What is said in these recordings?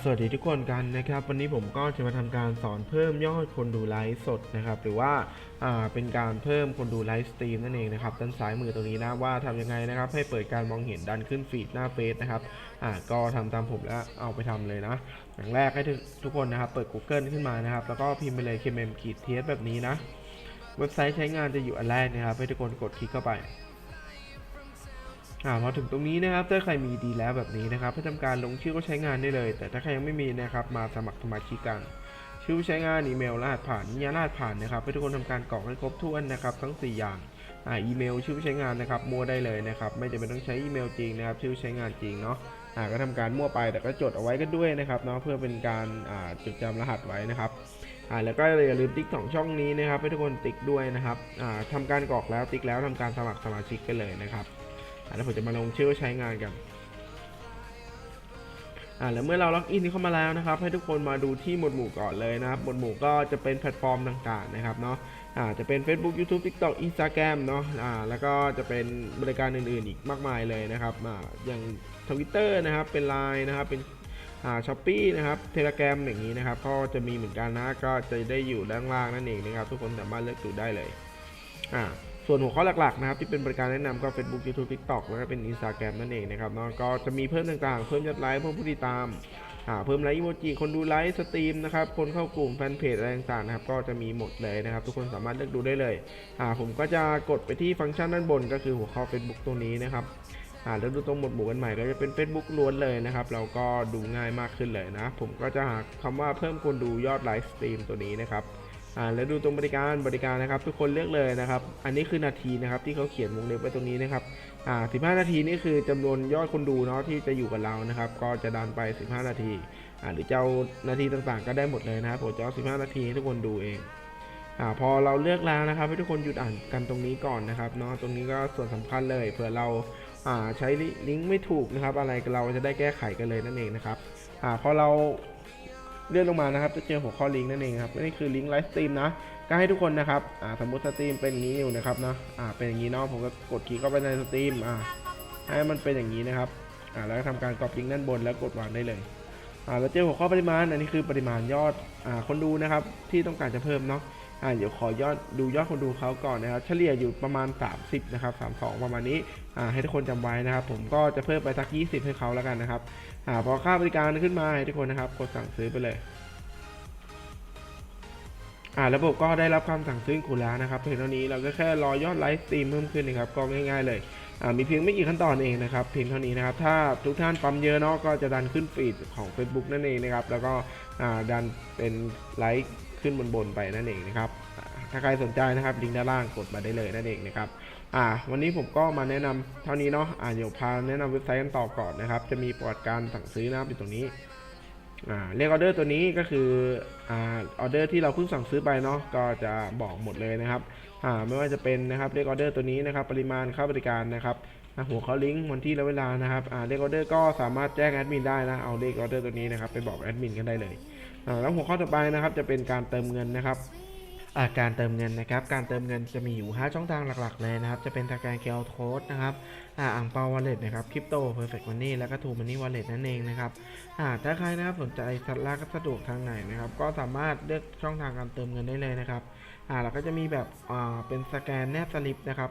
สวัสดีทุกคนกันนะครับ วันนี้ผมก็จะมาทำการสอนเพิ่มยอดคนดูไลฟ์สดนะครับ หรือว่าาเป็นการเพิ่มคนดูไลฟ์สตรีมนั่นเองนะครับด้านซ้ายมือตรงนี้นะว่าทำยังไงนะครับ ให้เปิดการมองเห็นดันขึ้นฟีดหน้าเฟซนะครับก็ทำตามผมแล้วเอาไปทำเลยนะอย่างแรกให้ทุกคนนะครับ เปิด Google ขึ้นมานะครับ แล้วก็พิมพ์ไปเลย kmm ขีดเทสแบบนี้นะ เว็บไซต์ใช้งานจะอยู่อันแรกนะครับให้ทุกคนกดคลิกเข้าไป มาถึงตรงนี้นะครับ ถ้าใครมีดีแล้วแบบนี้นะครับให้ทำการลงชื่อก็ใช้งานได้เลย แต่ถ้าใครยังไม่มีนะครับ มาสมัครสมาชิกกัน ชื่อใช้งานอีเมลรหัสผ่านนิยามรหัสผ่านนะครับให้ทุกคนทำการกรอกให้ครบถ้วนนะครับทั้ง 4 อย่างอ่าอีเมลชื่อใช้งานนะครับมั่วได้เลยนะครับ ไม่จำเป็นต้องใช้อีเมลจริงนะครับ ชื่อใช้งานจริงเนาะอ่าก็ทำการมั่วไปแต่ก็จดเอาไว้กันด้วยนะครับเนาะเพื่อเป็นการอ่าจดจำรหัสไว้นะครับอ่าแล้วก็อย่าลืมติ๊กสองช่องนี้นะครับให้ทุกคนติ๊กด้วยนะครับอ่าทำการกรอกแล้วติ๊กแล้วทำการสมัครสมาชิกกันเลยนะครับ แล้วผมจะมาลงชื่อใช้งานกันอ่าแล้วเมื่อเราล็อกอินเข้ามาแล้วนะครับ ให้ทุกคนมาดูที่หมวดหมู่ก่อนเลยนะครับ หมวดหมู่ก็จะเป็นแพลตฟอร์มต่างๆนะครับเนาะอ่าจะเป็น Facebook YouTube TikTok Instagram เนาะอ่าแล้วก็จะเป็นบริการอื่นๆอีกมากมายเลยนะครับอ่าอย่าง Twitter นะครับ เป็น Line นะครับ เป็นอ่าช้อปปี้นะครับเทเล gram อย่างนี้นะครับ ก็จะมีเหมือนกันนะ ก็จะได้อยู่ด้านล่างนั่นเองนะครับ ทุกคนสามารถเลือกดูได้เลยอ่า ส่วนหัวข้อหลักๆนะครับที่เป็นบริการแนะนำก็ Facebook YouTube TikTok แล้วก็เป็น Instagram นั่นเองนะครับเนาะก็จะมีเพิ่มต่างๆ เพิ่มยอดไลค์เพิ่มผู้ติดตามเพิ่มไลค์อีโมจิคนดูไลฟ์สตรีมนะครับคนเข้ากลุ่มแฟนเพจอะไรต่างๆนะครับก็จะมีหมดเลยนะครับทุกคนสามารถเลือกดูได้เลยผมก็จะกดไปที่ฟังก์ชันด้านบนก็คือหัวข้อ Facebook ตรงนี้นะครับอ่าแล้วดูตรงหมวดหมู่กันใหม่ก็จะเป็น Facebook ล้วนเลยนะครับ เราก็ดูง่ายมากขึ้นเลยนะ ผมก็จะหาคำว่าเพิ่มคนดูยอดไลฟ์สตรีมตัวนี้นะครับ อ่าแล้วดูตรงบริการบริการนะครับ ทุกคนเลือกเลยนะครับ อันนี้คือนาทีนะครับ ที่เขาเขียนวงเล็บไว้ตรงนี้นะครับอ่า15นาทีนี่คือจำนวนยอดคนดูเนาะที่จะอยู่กับเรานะครับ ก็จะดันไป 15 นาทีอ่าหรือจะเอานาทีต่างๆ ก็ได้หมดเลยนะครับผมจะเอา15 นาทีให้ทุกคนดูเองอ่าพอเราเลือกแล้วนะครับ ให้ทุกคนหยุดอ่านกันตรงนี้ก่อนนะครับเนาะตรงนี้ก็ส่วนสำคัญเลยเผื่อเราอ่าใช้ลิงก์ไม่ถูกนะครับ อะไรเราจะได้แก้ไขกันเลยนั่นเองนะครับอ่าพอเรา เลื่อนลงมานะครับ จะเจอหัวข้อลิงก์นั่นเองครับนี่คือลิงก์ไลฟ์สตรีมนะก็ให้ทุกคนนะครับอ่าสมมติสตรีมเป็นอย่างนี้อยู่นะครับนะอ่าเป็นอย่างนี้เนาะผมก็กดคลิกเข้าไปในสตรีมอ่าให้มันเป็นอย่างนี้นะครับอ่าแล้วก็ทำการกรอบลิงก์ด้านบนแล้วกดวางได้เลยอ่าแล้วเจอหัวข้อปริมาณอันนี้คือปริมาณยอดอ่าคนดูนะครับที่ต้องการจะเพิ่มเนาะ อ่าเดี๋ยวขอยอดดูยอดคนดูเขาก่อนนะครับ เฉลี่ยอยู่ประมาณ 30 นะครับ 32 ประมาณนี้อ่าให้ทุกคนจำไว้นะครับ ผมก็จะเพิ่มไปสัก 20 ให้เขาแล้วกันนะครับอ่าพอค่าบริการขึ้นมาให้ทุกคนนะครับ กดสั่งซื้อไปเลยอ่าระบบก็ได้รับคำสั่งซื้อคุณแล้วนะครับเพียงเท่านี้เราก็แค่รอยอดไลฟ์สตรีมเพิ่มขึ้นนะครับก็ง่ายๆเลยอ่ามีเพียงไม่กี่ขั้นตอนเองนะครับเพียงเท่านี้นะครับถ้าทุกท่านปั๊มเยอะเนาะก็จะดันขึ้นฟีดของ Facebook นั่นเองนะครับแล้วก็อ่าดันเป็นไลค์ขึ้นบนๆไปนั่นเองนะครับ ถ้าใครสนใจนะครับลิงก์ด้านล่างกดมาได้เลยนั่นเองนะครับอ่าวันนี้ผมก็มาแนะนำเท่านี้เนาะอ่าเดี๋ยวพาแนะนำเว็บไซต์กันต่อก่อนนะครับ จะมีประวัติการสั่งซื้อนะครับอยู่ตรงนี้อ่าเรียกออเดอร์ตัวนี้ก็คืออ่าออเดอร์ที่เราเพิ่งสั่งซื้อไปเนาะก็จะบอกหมดเลยนะครับอ่าไม่ว่าจะเป็นนะครับเรียกออเดอร์ตัวนี้นะครับ ปริมาณค่าบริการนะครับหัวข้อลิงก์วันที่และเวลานะครับอ่าเรียกออเดอร์ก็สามารถแจ้งแอดมินได้นะ เอาเรียกออเดอร์ตัวนี้นะครับไปบอกแอดมินกันได้เลยอ่าแล้วหัวข้อต่อไปนะครับจะเป็นการเติมเงินนะครับาการเติมเงินนะครับ การเติมเงินจะมีอยู่ 5 ช่องทางหลักๆเลยนะครับ จะเป็นทางกนเคอร์โค้ดนะครับอ่าอังเปาวอลเล็ตนะครับคริปโตเพอร์เฟกต์มันนี่แล้วก็ทูมันนี่วอลเล็ตนั่นเองนะครับอ่าถ้าใครนะครับสนใจสัดลากสะดวกทางไหนนะครับ ก็สามารถเลือกช่องทางการเติมเงินได้เลยนะครับอ่าเราก็จะมีแบบอ่าเป็นสแกนแนบสลิปนะครับ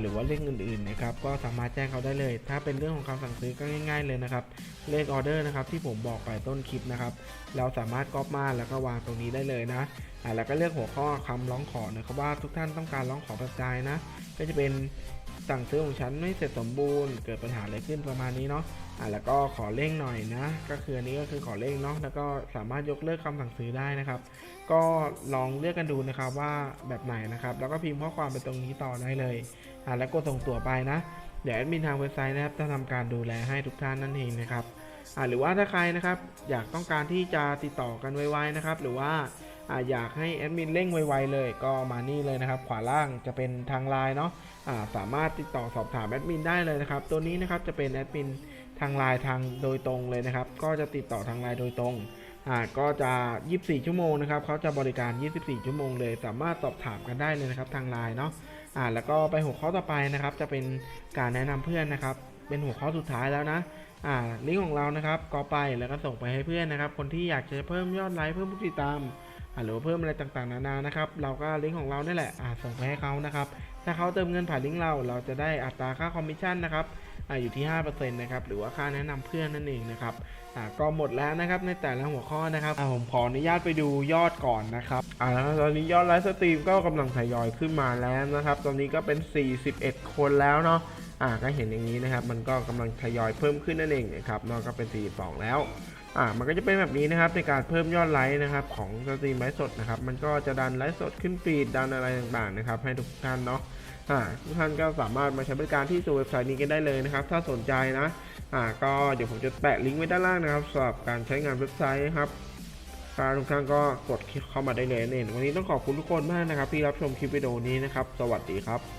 หรือว่าเรื่องอื่นๆนะครับก็สามารถแจ้งเขาได้เลย ถ้าเป็นเรื่องของคำสั่งซื้อก็ง่าย ๆเลยนะครับเลขออเดอร์นะครับที่ผมบอกไปต้นคลิปนะครับเราสามารถก๊อปมาแล้วก็วางตรงนี้ได้เลยนะอ่าแล้วก็เลือกหัวข้อคำร้องขอนะครับว่าทุกท่านต้องการร้องขอแบบใดนะ ก็จะเป็นสั่งซื้อของฉันไม่เสร็จสมบูรณ์ เกิดปัญหาอะไรขึ้นประมาณนี้เนาะอ่าแล้วก็ขอเร่งหน่อยนะ ก็คืออันนี้ก็คือขอเร่งเนาะแล้วก็สามารถยกเลิกคำสั่งซื้อได้นะครับ ก็ลองเลือกกันดูนะครับว่าแบบไหนนะครับ แล้วก็พิมพ์ข้อความไปตรงนี้ต่อได้เลยอ่าแล้วกดส่งตัวไปนะเดี๋ยวแอดมินทางเว็บไซต์นะครับจะทำการดูแลให้ทุกท่านนั่นเองนะครับอ่าหรือว่าถ้าใครนะครับอยากต้องการที่จะติดต่อกันไวๆนะครับ หรือว่า อยากให้แอดมินเร่งไวๆเลยก็มานี่เลยนะครับ ขวาล่างจะเป็นทางไลน์เนาะสามารถติดต่อสอบถามแอดมินได้เลยนะครับ ตัวนี้นะครับจะเป็นแอดมินทางไลน์ทางโดยตรงเลยนะครับ ก็จะติดต่อทางไลน์โดยตรงก็จะ 24 ชั่วโมงนะครับเขาจะบริการ 24 ชั่วโมงเลย สามารถสอบถามกันได้เลยนะครับทางไลน์เนาะอ่าแล้วก็ไปหัวข้อต่อไปนะครับ จะเป็นการแนะนำเพื่อนนะครับ เป็นหัวข้อสุดท้ายแล้วนะอ่าลิงก์ของเรานะครับก็ไปแล้วก็ส่งไปให้เพื่อนนะครับ คนที่อยากจะเพิ่มยอดไลค์เพิ่มผู้ติดตาม หรือเพิ่มอะไรต่างๆ นานานะครับ เราก็ลิงก์ของเรานี่แหละอ่าส่งไปให้เขานะครับ ถ้าเขาเติมเงินผ่านลิงก์เรา เราจะได้อัตราค่าคอมมิชชั่นนะครับอ่าอยู่ที่ 5%นะครับ หรือว่าค่าแนะนำเพื่อนนั่นเองนะครับอ่าก็หมดแล้วนะครับในแต่ละหัวข้อนะครับอ่าผมขออนุญาตไปดูยอดก่อนนะครับอ่าแล้วตอนนี้ยอดไลฟ์สตรีมก็กำลังทยอยขึ้นมาแล้วนะครับ ตอนนี้ก็เป็น 41 คนแล้วเนาะ อ่าก็เห็นอย่างนี้นะครับ มันก็กำลังทยอยเพิ่มขึ้นนั่นเองนะครับนาะก็เป็น 42 แล้วอ่ามันก็จะเป็นแบบนี้นะครับในการเพิ่มยอดไลค์นะครับของสตรีมไลฟ์สดนะครับมันก็จะดันไลฟ์สดขึ้นฟีดดันอะไรต่างๆนะครับให้ทุกท่านเนาะอ่าทุกท่านก็สามารถมาใช้บริการที่ตัวเว็บไซต์นี้กันได้เลยนะครับถ้าสนใจนะอ่าก็เดี๋ยวผมจะแปะลิงก์ไว้ด้านล่างนะครับสำหรับการใช้งานเว็บไซต์นะครับถ้าทุกท่านก็กดเข้ามาได้เลยนั่นเองวันนี้ต้องขอบคุณทุกคนมากนะครับที่รับชมคลิปวิดีโอนี้นะครับ สวัสดีครับ